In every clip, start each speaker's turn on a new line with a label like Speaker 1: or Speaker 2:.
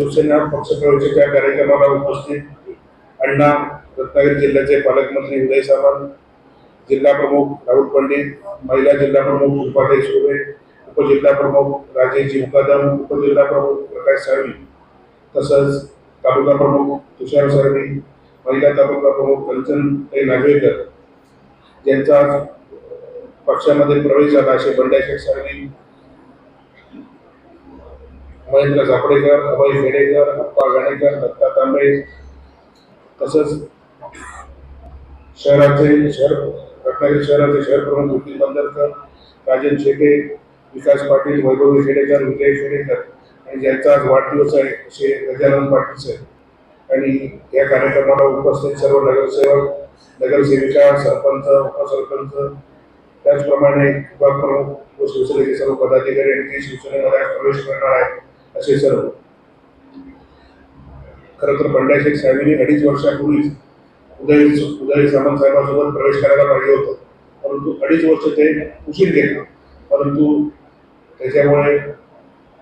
Speaker 1: शिवसेना पक्षप्रवेशाच्या कार्यक्रमाला उपस्थित अण्णा रत्नागिरी जिल्ह्याचे पालकमंत्री उदय सावंत जिल्हा प्रमुख राहुल पंडित महिला जिल्हा प्रमुख उपाध्याय सुरे उपजिल्हा प्रमुख राजेशजी मुकादम उपजिल्हा प्रमुख प्रकाश साळवी तसंच तालुका प्रमुख तुषार साळवी महिला तालुका प्रमुख कंचन नागवेकर ज्यांचा पक्षामध्ये प्रवेश झाला. असे बंड्याशेठ साळवी महेंद्र झापडेकर अभय खेडेकर अप्पा गाणेकर दत्ता तांबे तसंच शहराचे शहर रत्नागिरी शहराचे शहर प्रमुख नितीन बंदरकर राजन शेटे विकास पाटील वैभवी खेडेकर विजय खेडेकर आणि ज्यांचा आज वाढदिवस आहे असे गजानन पाटील साहेब आणि या कार्यक्रमाला उपस्थित सर्व नगरसेवक नगरसेविका सरपंच उपसरपंच त्याचप्रमाणे विभाग प्रमुख व शिवसेनेचे सर्व पदाधिकारी आणि ते शिवसेनेमध्ये प्रवेश करणार आहेत. असे सर्व. खरं तर बंड्याशेठ साहेबांनी अडीच वर्षापूर्वी उदय उदय सामंत साहेबांसोबत प्रवेश करायला पाहिजे होतं. परंतु अडीच वर्ष ते उशीर केले परंतु त्याच्यामुळे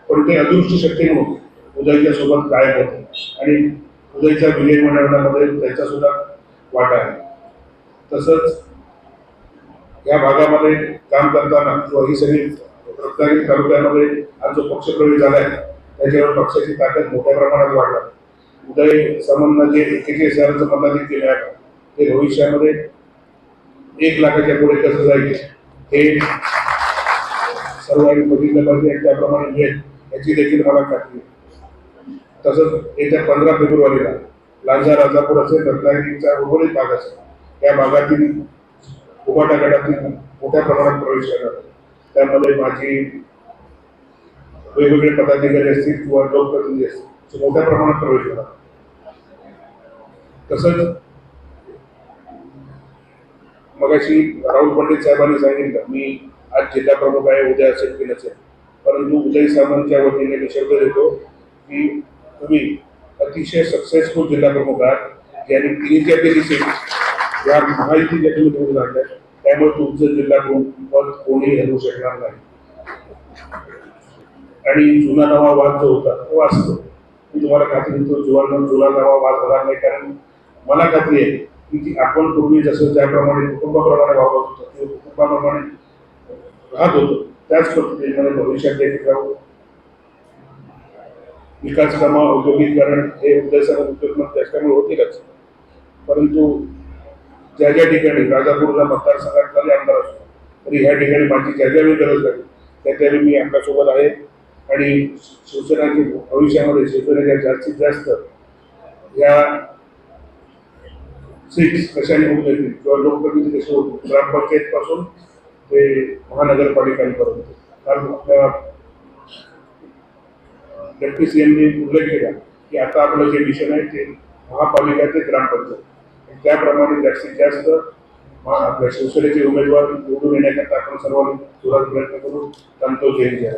Speaker 1: पण ते अदृष्ट म्हणून उदयच्या सोबत गायब होते. आणि उदयच्या विजय मंडळामध्ये त्याचा सुद्धा वाटा आहे. तसंच या भागामध्ये काम करताना किंवा ही सगळी रत्नागिरी तालुक्यामध्ये आज जो पक्षप्रवेश झाला आहे त्याच्यावर पक्षाची ताकद मोठ्या प्रमाणात वाढला उदय सामंतनं जे एकेचाळीस मतदान केलं आहे. ते भविष्यामध्ये एक लाखाच्या पुढे कसं जाईल हे सर्वांनी बघितलं पाहिजे आणि त्याप्रमाणे घेत याची देखील मला खात्री आहे. तसंच येत्या पंधरा फेब्रुवारीला लांजा राजापूर असेल रत्नागिरीचा उर्वरित भाग असेल या भागातील उभाटा गटातील मोठ्या प्रमाणात प्रवेश करणार. त्यामध्ये माझी वेगवेगळे पदाधिकारी असतील किंवा लोकप्रतिनिधी असतील मोठ्या प्रमाणात प्रवेश करा. तसंच मगाशी राहुल पंडित साहेबांनी सांगितलं मी आज जिल्हा प्रमुख आहे उद्या असेल की नसेल. परंतु उदय सामंतच्या वतीने मी शब्द देतो की तुम्ही अतिशय सक्सेसफुल जिल्हा प्रमुख आहात. ज्यांनी तिन्हीच्या तिन्ही सीट या महायुतीच्या तुम्ही निवडून आणल्या त्यामुळे तुमचं जिल्हा प्रमुख पद कोणी हरवू शकणार नाही. आणि जुना नवा वाद जो होता तो वाचतो. मी तुम्हाला खात्री देतो जुवांना जुना नवा वाद होणार नाही कारण मला खात्री आहे की ती आपण पूर्वी जसं ज्याप्रमाणे कुटुंबाप्रमाणे वागत होतो किंवा कुटुंबाप्रमाणे राहत होतो त्याच पद्धतीने भविष्यात देखील राहू विकास कामं औद्योगिकरण हे उद्देशाने उद्योग त्याच्यामुळे होतीलच. परंतु ज्या ज्या ठिकाणी राजापूरला मतदारसंघात जरी आमदार असतो तरी ह्या ठिकाणी माझी ज्या ज्यावेळी गरज लागली त्या त्यावेळी मी आपल्यासोबत आहे. आणि शिवसेनाची भविष्यामध्ये शिवसेनेच्या जास्तीत जास्त या सीट्स कशाने होत येतील किंवा लोकप्रतिनिधी कसे होतील ग्रामपंचायतपासून ते महानगरपालिकांपर्यंत. कारण आपल्या डेप्टी सी एमने उल्लेख केला की आता आपलं जे मिशन आहे ते महापालिका ते ग्रामपंचायत. त्याप्रमाणे जास्तीत जास्त आपल्या शिवसेनेचे उमेदवार निवडून येण्याकरता आपण सर्वांनी जोरात प्रयत्न करून संतोष जयंती आहे